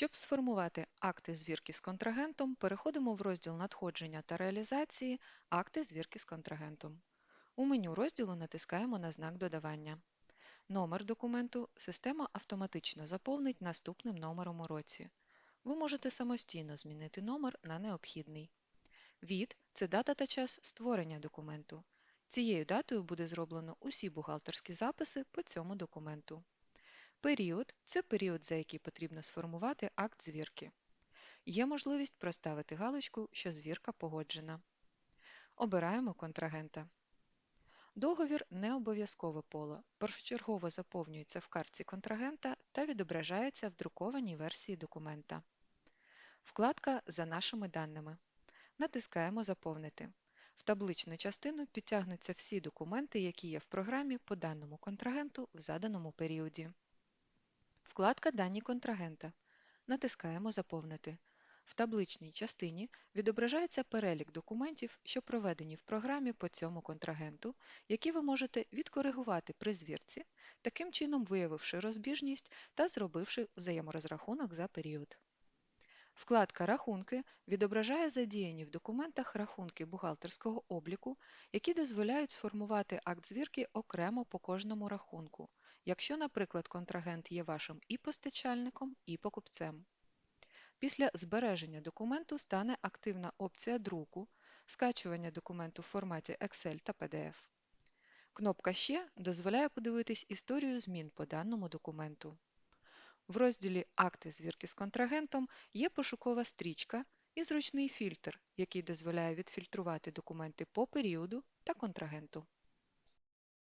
Щоб сформувати акти звірки з контрагентом, переходимо в розділ надходження та реалізації Акти звірки з контрагентом. У меню розділу натискаємо на знак додавання. Номер документу система автоматично заповнить наступним номером у році. Ви можете самостійно змінити номер на необхідний. Від це дата та час створення документу. Цією датою буде зроблено усі бухгалтерські записи по цьому документу. Період це період, за який потрібно сформувати акт звірки. Є можливість проставити галочку, що звірка погоджена. Обираємо контрагента. Договір не обов'язкове поле, першочергово заповнюється в картці контрагента та відображається в друкованій версії документа. Вкладка За нашими даними. Натискаємо Заповнити. В табличну частину підтягнуться всі документи, які є в програмі по даному контрагенту в заданому періоді. Вкладка Дані контрагента. Натискаємо Заповнити. В табличній частині відображається перелік документів, що проведені в програмі по цьому контрагенту, які ви можете відкоригувати при звірці, таким чином виявивши розбіжність та зробивши взаєморозрахунок за період. Вкладка Рахунки відображає задіяні в документах рахунки бухгалтерського обліку, які дозволяють сформувати акт звірки окремо по кожному рахунку, якщо, наприклад, контрагент є вашим і постачальником, і покупцем. Після збереження документу стане активна опція друку, скачування документу в форматі Excel та PDF. Кнопка Ще дозволяє подивитись історію змін по даному документу. В розділі Акти звірки з контрагентом є пошукова стрічка і зручний фільтр, який дозволяє відфільтрувати документи по періоду та контрагенту.